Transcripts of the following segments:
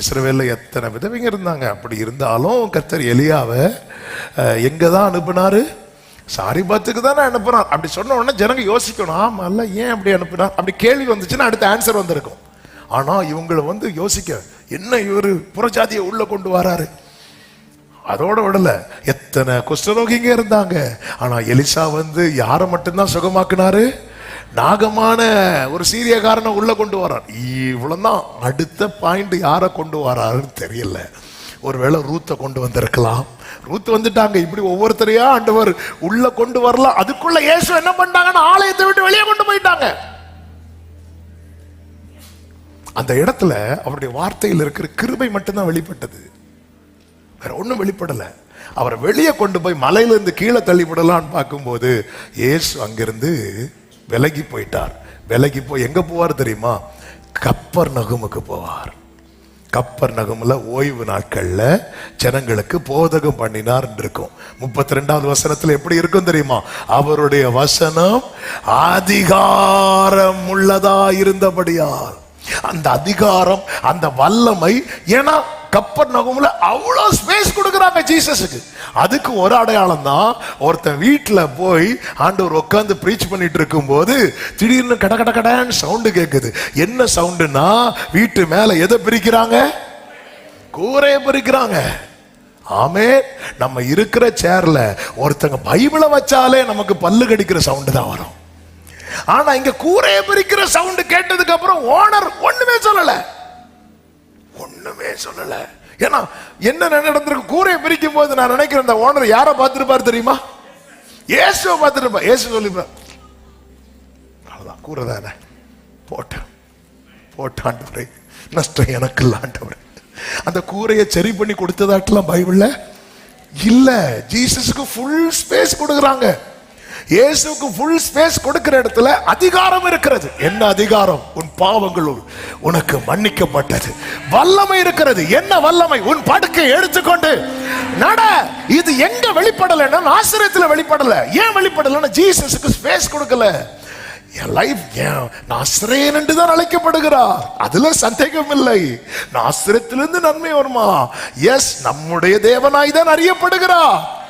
இஸ்ரவேலில் எத்தனை விதவைங்க இருந்தாங்க? அப்படி இருந்தாலும் கர்த்தர் எலியாவை எங்கே தான் அனுப்புனாரு? சாரிபாத்துக்கு தானே அனுப்புனார் அப்படி சொன்ன உடனே ஜனங்க யோசிக்கணும் ஆமா ஏன் அப்படி அனுப்புனார்? அப்படி கேள்வி வந்துச்சுன்னா அடுத்த ஆன்சர் வந்திருக்கும். ஆனால் இவங்களை வந்து யோசிக்க என்ன இவர் புறஜாதியை உள்ளே கொண்டு வராரு? அதோட விடலை. எத்தனை குஷ்டரோகிங்க இருந்தாங்க. ஆனால் எலிசா வந்து யாரை மட்டும்தான் சுகமாக்குனாரு? நாகமான ஒரு சீரியக்காரனை உள்ள கொண்டு வரார் இவ்வளவுதான் அடுத்த பாயிண்ட் யாரை கொண்டு வராருன்னு தெரியல. ஒருவேளை ரூத்தை கொண்டு வந்திருக்கலாம். ரூத்து வந்துட்டாங்க. இப்படி ஒவ்வொருத்தரையா ஆண்டவர் உள்ள கொண்டு வரலாம் அதுக்குள்ள இயேசு என்ன பண்ணிட்டாங்கன்னு ஆலயத்தை விட்டு வெளியே கொண்டு போயிட்டாங்க. அந்த இடத்துல அவருடைய வார்த்தையில் இருக்கிற கிருபை மட்டும்தான் வெளிப்பட்டது. வேற ஒன்றும் வெளிப்படல. அவரை வெளியே கொண்டு போய் மலையிலிருந்து கீழே கீழே தள்ளிவிடலாம்னு பார்க்கும்போது இயேசு அங்கிருந்து விலகி போயிட்டார். விலகி போய் எங்கே போவார் தெரியுமா? கப்பர் நகுமுக்கு போவார். கப்பர் நகமில் ஓய்வு நாட்களில் ஜனங்களுக்கு போதகம் பண்ணினார் இருக்கும் முப்பத்தி ரெண்டாவது வசனத்தில் எப்படி இருக்கும் தெரியுமா? அவருடைய வசனம் அதிகாரம் உள்ளதா இருந்தபடியால். அந்த அதிகாரம் அந்த வல்லமை ஏன்னா கப்பர் நகுமுல அவ்வளோ ஸ்பேஸ் கொடுக்குறாங்க ஜீசஸுக்கு. அதுக்கு ஒரு அடையாளம் தான் ஒருத்தன் வீட்டில் போய் ஆண்டவர் உட்காந்து ப்ரீச் பண்ணிட்டு இருக்கும்போது திடீர்னு கட கட கடன்னு சவுண்டு கேட்குது என்ன சவுண்டுன்னா வீட்டு மேலே எதை பிரிக்கிறாங்க? கூரையை பிரிக்கிறாங்க. ஆமே நம்ம இருக்கிற சேர்ல ஒருத்தங்க பைபிளை வச்சாலே நமக்கு பல்லு கடிக்கிற சவுண்டு தான் வரும். ஆனா இங்க கூரையை பிரிக்கிற சவுண்டு கேட்டதுக்கு அப்புறம் ஓனர் ஒண்ணுமே சொல்லலை. ஒண்ணுமே சொல்லல. ஏன்னா என்ன நடந்திருக்கு கூரையை பிரிக்கும் போது நான் நினைக்கிறேன் அந்த ஓனர் யாரை பார்த்துருப்பாரு தெரியுமா? இயேசுவை பார்த்துருப்பா. இயேசு சொல்லிப்பார். அவ்வளோதான் கூரை தானே? போட்டேன். போட்டாண்டவரே நஷ்டம் எனக்கு இல்லாண்டவரே அந்த கூரையை சரி பண்ணி கொடுத்ததாட்டெல்லாம் பைபிளில் இல்லை? ஜீசஸுக்கு ஃபுல் ஸ்பேஸ் கொடுக்குறாங்க. இயேசுக்கு ஃபுல் ஸ்பேஸ் கொடுக்கிற இடத்துல அதிகாரம் இருக்கிறது. என்ன அதிகாரம்? உன் பாவங்களுள் உனக்கு மன்னிக்கப்பட்டது. வல்லமை இருக்கிறது. என்ன வல்லமை? உன் படுக்கை எடுத்துக்கொண்டு நட. இது எங்க வெளிப்படலைன்னா ஆசிரியத்துல வெளிப்படல. ஏன் வெளிப்படலைன்னா ஜீசஸுக்கு ஸ்பேஸ் கொடுக்கல. என் லைஃப் ஏன்? நாசிரியன் என்று தான் அழைக்கப்படுகிறார். அதுல சந்தேகம் இல்லை. நாசிரத்திலிருந்து நன்மை வருமா? எஸ் நம்முடைய தேவனாய் தான் அறியப்படுகிறார்.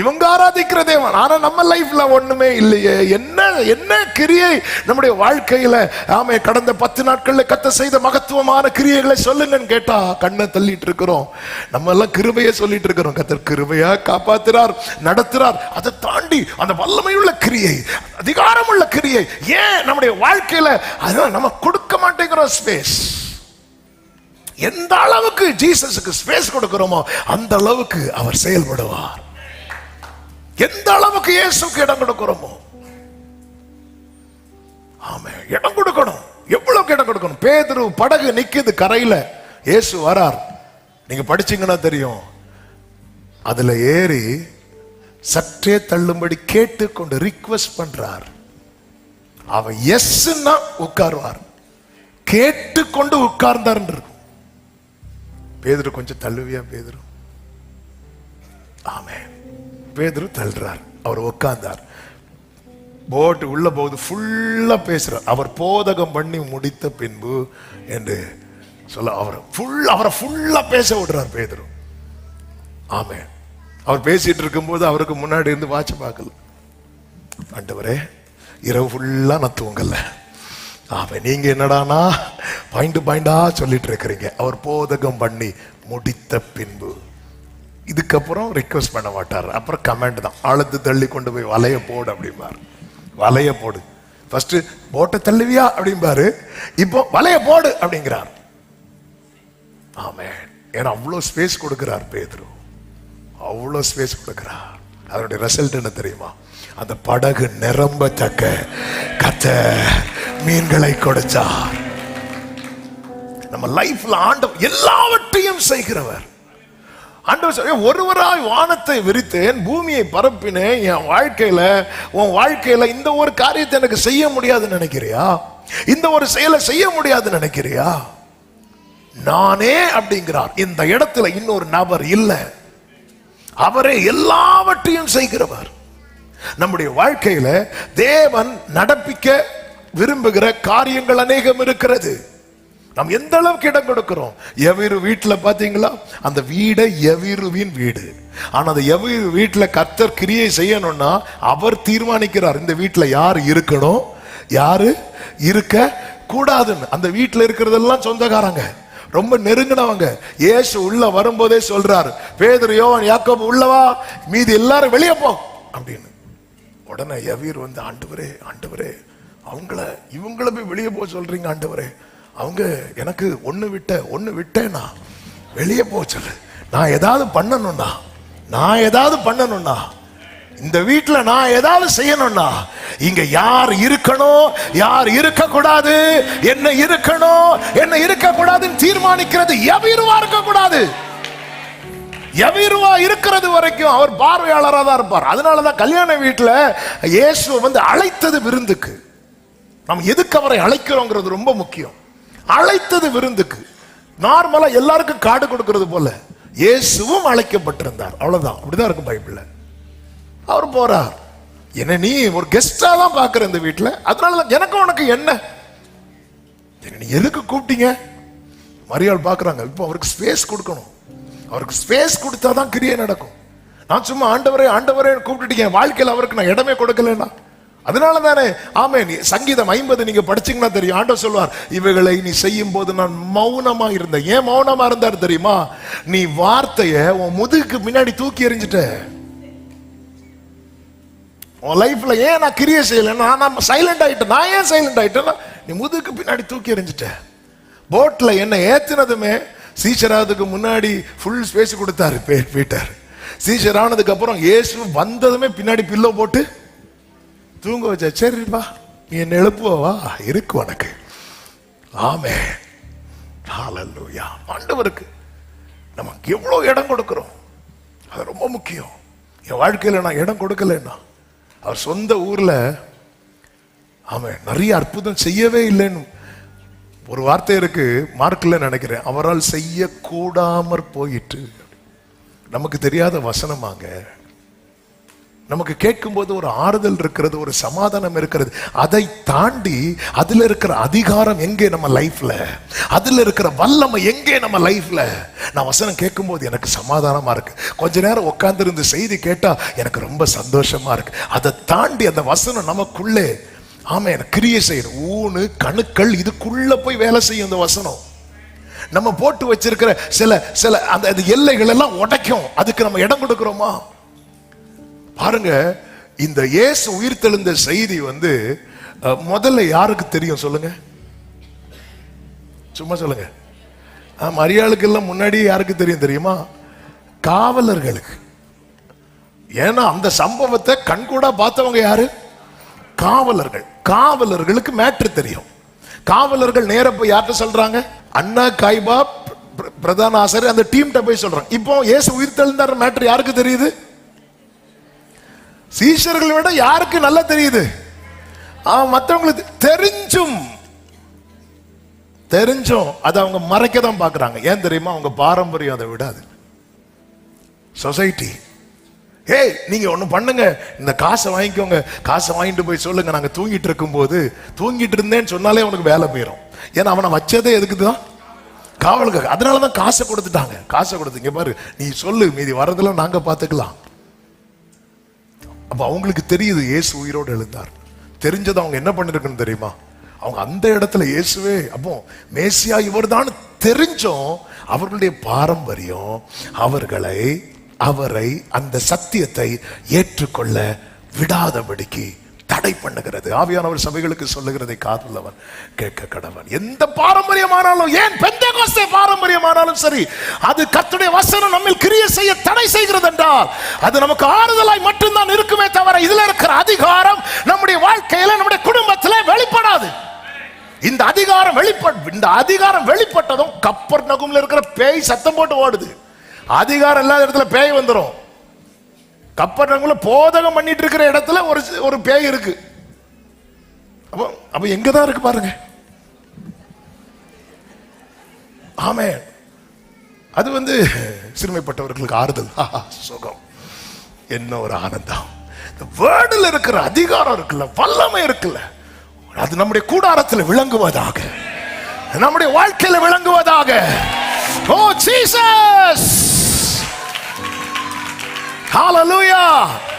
இவங்க ஆராதிக்கிற தேவன். ஆனா நம்ம லைஃப்ல ஒண்ணுமே இல்லையே. என்ன என்ன கிரியை நம்முடைய வாழ்க்கையில ஆமே கடந்த பத்து நாட்கள்ல கத்த செய்த மகத்துவமான கிரியைகளை சொல்லுங்கன்னு கேட்டா கண்ணை தள்ளிட்டு இருக்கிறோம். நம்ம எல்லாம் கிருபையை சொல்லிட்டு இருக்கிறோம். கத்தர் கிருபையா காப்பாத்துறார் நடத்துறார். அதை தாண்டி அந்த வல்லமையுள்ள கிரியை அதிகாரமுள்ள கிரியை ஏன் நம்முடைய வாழ்க்கையில அதான் நம்ம கொடுக்க மாட்டேங்கிறோம் ஸ்பேஸ் எந்த அளவுக்கு ஜீசஸுக்கு ஸ்பேஸ் கொடுக்கிறோமோ அந்த அளவுக்கு அவர் செயல்படுவார். எந்த அளவுக்கு இயேசுக்கு இடம் கொடுக்கிறோமோ? ஆமே இடம் கொடுக்கணும். எவ்வளவுக்கு இடம் கொடுக்கணும்? பேதுரு படகு நிக்குது கரையில. இயேசு வரார். நீங்க படிச்சீங்கன்னா தெரியும். அதுல ஏறி சற்றே தள்ளும்படி கேட்டுக்கொண்டு ரிக்வெஸ்ட் பண்றார். அவன் எஸ்ன்னா உட்காருவார். கேட்டுக்கொண்டு உட்கார்ந்தார் இருக்கும். பேதுரு கொஞ்சம் தள்ளுவியா பேதுரு? ஆமே. பேதுரு தள்ளுறார். அவர் உட்கார்ந்தார் போட்டு உள்ள போகுது ஃபுல்லா பேசுறார். அவர் போதகம் பண்ணி முடித்த பின்பு என்று சொல்ல அவர் ஃபுல் அவரை ஃபுல்லா பேச விடுறார் பேதுரு. ஆமே அவர் பேசிட்டு இருக்கும்போது அவருக்கு முன்னாடி இருந்து வாட்ச் பார்க்கல. ஆண்டவரே இரவு ஃபுல்லா நான் தூங்கல. ஆமென். நீங்கள் என்னடானா பாயிண்ட் பாயிண்டா சொல்லிட்டு இருக்கிறீங்க. அவர் போதகம் பண்ணி முடித்த பின்பு. இதுக்கப்புறம் ரிக்வெஸ்ட் பண்ண மாட்டார். அப்புறம் கமெண்ட் தான். ஆழத்து தள்ளி கொண்டு போய் வலைய போடு அப்படிம்பார். வலைய போடு. ஃபர்ஸ்ட் போட்டை தள்ளுவியா அப்படிம்பாரு. இப்போ வலைய போடு அப்படிங்கிறார். ஆமே ஏன்னா அவ்வளோ ஸ்பேஸ் கொடுக்கிறார் பேதுரு. அவ்வளோ ஸ்பேஸ் கொடுக்கிறார். அதனுடைய ரிசல்ட் என்ன தெரியுமா? அந்த படகு நிரம்பத்தக்க கத்த மீன்களை கொடுத்தார். நம்ம லைஃப்ல ஆண்டவர் எல்லாவற்றையும் செய்கிறவர். ஆண்டவர் ஒருவராய் வானத்தை விரித்தேன் பூமியை பரப்பினேன் என் வாழ்க்கையில உன் வாழ்க்கையில இந்த ஒரு காரியத்தை எனக்கு செய்ய முடியாதுன்னு நினைக்கிறியா? இந்த ஒரு செயலை செய்ய முடியாதுன்னு நினைக்கிறியா? நானே அப்படிங்கிறார். இந்த இடத்துல இன்னொரு நபர் இல்லை. அவரே எல்லாவற்றையும் செய்கிறவர். நம்முடைய வாழ்க்கையில தேவன் நடப்பிக்க விரும்புகிற காரியங்கள் அநேகம் இருக்கிறது. நாம் எந்த அளவுக்கு இடம் கொடுக்கிறோம்? எவிரு வீட்டில் பார்த்தீங்களா? அந்த வீடை எவிருவின் வீடு. ஆனா அந்த எவிரு வீட்டில் கர்த்தர் கிரியை செய்யணும்னா அவர் தீர்மானிக்கிறார். இந்த வீட்டில் யார் இருக்கணும்? யாரு இருக்க கூடாதுன்னு. அந்த வீட்டுல இருக்கிறதெல்லாம் சொந்தக்காரங்க. ரொம்ப நெருங்கினவங்க. ஏசு உள்ள வரும்போதே சொல்றாரு பேதுரு யோவன் யாக்கோபு உள்ளவா மீதி எல்லாரும் வெளியே போ. அப்படின்னு. உடனே எவீர் வந்து ஆண்டவரே ஆண்டவரே அவங்கள இவங்கள போய் வெளியே போக சொல்றீங்க ஆண்டவரே. அவங்க எனக்கு ஒன்று விட்ட ஒன்று விட்டேனா வெளியே போக நான் ஏதாவது பண்ணணும்னா நான் ஏதாவது பண்ணணும்னா இந்த வீட்டில் நான் ஏதாவது செய்யணும்னா இங்க யார் இருக்கணும் யார் இருக்க கூடாது என்ன இருக்கணும் என்ன இருக்க கூடாதுன்னு தீர்மானிக்கிறது எவிருவா இருக்க கூடாது இருக்கிறது வரைக்கும் அவர் பார்வையாளராக தான் இருப்பார். அதனாலதான் கல்யாண வீட்டில் இயேசு வந்து அழைத்தது விருந்துக்கு. நம்ம எதுக்கு அவரை அழைக்கிறோங்கிறது ரொம்ப முக்கியம். அழைத்தது விருந்துக்கு. நார்மலா எல்லாருக்கும் காடு கொடுக்கறது போல இயேசுவும் அழைக்கப்பட்டிருந்தார். அவ்வளவுதான். அப்படிதான் இருக்கும் பைபிள்ல. அவர் போறார். என்ன நீ ஒரு கெஸ்டா தான் பாக்குற இந்த வீட்டுல அதனால தான் உனக்கு என்ன? நீ எதுக்கு கூப்பிட்டீங்க? மரியாள் பாக்குறாங்க இப்போ அவருக்கு ஸ்பேஸ் கொடுக்கணும். அவருக்கு ஸ்பேஸ் கொடுத்தா தான் கிரியை நடக்கும். நான் சும்மா ஆண்டவரே ஆண்டவரே கூப்பிட்டுட்டீங்க. வாழ்க்கையில் அவருக்கு நான் இடமே கொடுக்கலன்னா. அதனால தானே ஆமே நீ சங்கீதம் ஐம்பது நீங்க படிச்சீங்கன்னா தெரியும். ஆண்டவர் சொல்வார் இவைகளை நீ செய்யும் போது நான் மௌனமா இருந்தேன். ஏன் மௌனமா இருந்தார் தெரியுமா? நீ வார்த்தைய உன் முதுகுக்கு முன்னாடி தூக்கி எறிஞ்சிட்ட. உன் லைஃப்ல ஏன் நான் கிரியை செய்யல? நான் சைலண்ட் ஆயிட்டேன். நான் ஏன் சைலண்ட் ஆயிட்டேன்னா நீ முதுகுக்கு பின்னாடி தூக்கி எறிஞ்சிட்ட. போட்ல என்ன ஏத்தினதுமே சீசராதுக்கு முன்னாடி ஃபுல் ஸ்பேஸ் கொடுத்தாரு பீட்டர் சீச்சர் ஆனதுக்கு அப்புறம் இயேசு வந்ததுமே பின்னாடி பில்லோ போட்டு தூங்க வச்சா சரிப்பா நீ என்ன எழுப்புவா இருக்கு உனக்கு. ஆமே ஹாலல்லூயா ஆண்டவருக்கு நமக்கு எவ்வளோ இடம் கொடுக்குறோம். அது ரொம்ப முக்கியம். என் வாழ்க்கையில நான் இடம் கொடுக்கலன்னா அவர் சொந்த ஊரில் அவன் நிறைய அற்புதம் செய்யவே இல்லைன்னு ஒரு வார்த்தை இருக்கு மார்க்கில் நினைக்கிறேன். அவரால் செய்யக்கூடாமற் போயிட்டு நமக்கு தெரியாத வசனமாங்க நமக்கு கேட்கும்போது ஒரு ஆறுதல் இருக்கிறது ஒரு சமாதானம் இருக்கிறது. அதை தாண்டி அதில் இருக்கிற அதிகாரம் எங்கே நம்ம லைஃப்பில் அதில் இருக்கிற வல்லமை எங்கே நம்ம லைஃப்பில் நான் வசனம் கேட்கும்போது எனக்கு சமாதானமாக இருக்குது கொஞ்ச நேரம் உட்காந்துருந்து செய்தி கேட்டால் எனக்கு ரொம்ப சந்தோஷமாக இருக்குது அதை தாண்டி அந்த வசனம் நமக்குள்ளே ஆமாம் எனக்கு கிரியை செய்யணும் ஊனு கணுக்கள் இதுக்குள்ளே போய் வேலை செய்யும் இந்த வசனம். நம்ம போட்டு வச்சிருக்கிற சில சில அந்த எல்லைகள் எல்லாம் உடைக்கும். அதுக்கு நம்ம இடம் கொடுக்குறோமா? பாருங்க இந்த இயேசு உயிர்த்தெழுந்த செய்தி வந்து முதல்ல யாருக்கு தெரியும் சொல்லுங்க? சும்மா சொல்லுங்க. ஆ, மரியாளுக்கு எல்லாம் முன்னாடி யாருக்கு தெரியும் தெரியுமா? காவலர்களுக்கு. ஏன்னா அந்த சம்பவத்தை கண்கூடா பார்த்தவங்க யாரு? காவலர்கள். காவலர்களுக்கு மேட்ரு தெரியும். காவலர்கள் நேர போய் யார்கிட்ட சொல்றாங்க? அண்ணா காய்பா பிர- பிரதான ஆசிரியர் அந்த டீம்கிட்ட போய் சொல்றாங்க. இப்போ இயேசு உயிர்த்தெழுந்தார் மேட்ரு யாருக்கு தெரியுது? சீஷர்களை விட யாருக்கு நல்லா தெரியுது? ஆ, மற்றவங்களுக்கு தெரிஞ்சும். தெரிஞ்சும். அதை அவங்க மறைக்க தான் பார்க்குறாங்க. ஏன் தெரியுமா? அவங்க பாரம்பரியம் அதை விடாது. சொசைட்டி ஏய் நீங்க ஒன்று பண்ணுங்க. இந்த காசை வாங்கிக்கோங்க. காசை வாங்கிட்டு போய் சொல்லுங்க. நாங்க தூங்கிட்டு இருக்கும்போது தூங்கிட்டு இருந்தேன்னு சொன்னாலே அவனுக்கு வேலை போயிடும் ஏன்னா அவனை வச்சதே எதுக்கு தான் காவலுக்கு. அதனால தான் காசை கொடுத்துட்டாங்க. காசை கொடுத்துங்க பாரு நீ சொல்லு மீதி வரதெல்லாம் நாங்க பார்த்துக்கலாம் அப்போ அவங்களுக்கு தெரியுது இயேசு உயிரோடு எழுந்தார். தெரிஞ்சது அவங்க என்ன பண்ணிருக்குன்னு தெரியுமா? அவங்க அந்த இடத்துல இயேசுவே அப்போ மேசியா இவர்தான் தெரிஞ்சும் அவர்களுடைய பாரம்பரியம் அவர்களை அவரை அந்த சத்தியத்தை ஏற்றுக்கொள்ள விடாதபடிக்கு தடை பண்ணுகிறது. ஆவியானவர் சபைகளுக்கு சொல்லுகிறதை காதுள்ளவன் கேட்க கடவன். எந்த பாரம்பரியமானாலும் ஏன் பெந்தேகோஸ்தே பாரம்பரியமானாலும் சரி அது கத்துடைய வசனம் நம்மில் கிரிய செய்ய தடை செய்கிறது என்றால் அது நமக்கு ஆறுதலாய் மட்டும்தான் இருக்குமே தவிர இதுல இருக்கிற அதிகாரம் நம்முடைய வாழ்க்கையில நம்முடைய குடும்பத்திலே வெளிப்படாது. இந்த அதிகாரம் வெளிப்பட் இந்த அதிகாரம் வெளிப்பட்டதும் கப்பர் நகும்ல இருக்கிற பேய் சத்தம் போட்டு ஓடுது. அதிகாரம் இல்லாத இடத்துல பேய் வந்துடும் கப்பர் போதகம் பண்ணிட்டு இருக்கிற இடத்துல ஒரு ஒரு பேய் இருக்கு. அப்போ அப்போ எங்க தான் இருக்கு பாருங்க. ஆமே. அது வந்து சிறுமைப்பட்டவர்களுக்கு ஆறுதல். ஆஹா, சுகம். என்ன ஒரு ஆனந்தம். இந்த வேர்டில் இருக்கிற அதிகாரம் இருக்குல்ல வல்லமை இருக்குல்ல அது நம்முடைய கூடாரத்தில் விளங்குவதாக. நம்முடைய வாழ்க்கையில் விளங்குவதாக. Oh Jesus! Hallelujah.